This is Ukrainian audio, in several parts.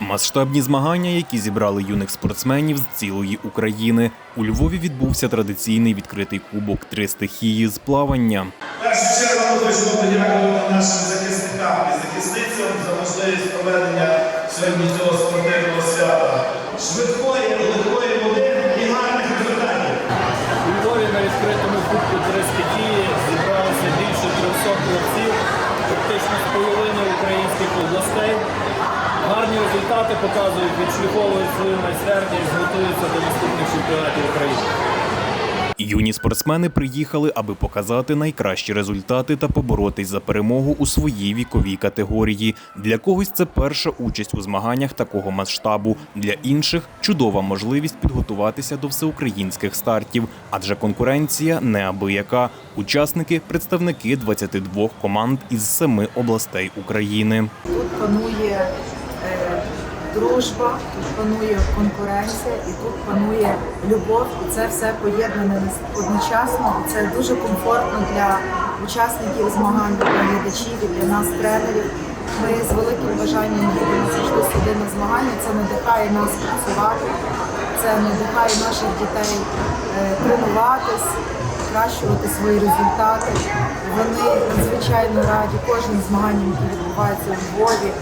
Масштабні змагання, які зібрали юних спортсменів з цілої України. У Львові відбувся традиційний відкритий кубок три стихії з плавання. Першу чергу ми подякувати нашим захисникам і захисницям за можливість проведення сьогодні цього спортивного свята. Швидкої, легкої води і гарних результатів. У Львові на відкритому кубку три стихії зібралося більше 300 хлопців, фактично з половини українських областей. Результати показують, відшліфовують свою майстерність, готуються до наступних чемпіонатів України. Юні спортсмени приїхали, аби показати найкращі результати та поборотись за перемогу у своїй віковій категорії. Для когось це перша участь у змаганнях такого масштабу. Для інших чудова можливість підготуватися до всеукраїнських стартів, адже конкуренція неабияка. Учасники представники 22 команд із семи областей України. Тут панує дружба, тут панує конкуренція і тут панує любов. І це все поєднане одночасно. І це дуже комфортно для учасників змагань, для глядачів і для нас, тренерів. Ми з великим бажанням їдемо завжди сюди на змагання. Це надихає нас працювати, це надихає наших дітей е, тренуватись, покращувати свої результати. Вони надзвичайно раді кожним змаганням, які відбуваються у Львові.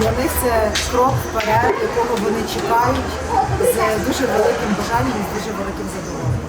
Для них це крок вперед, якого вони чекають з дуже великим бажанням і з дуже великим задоволенням.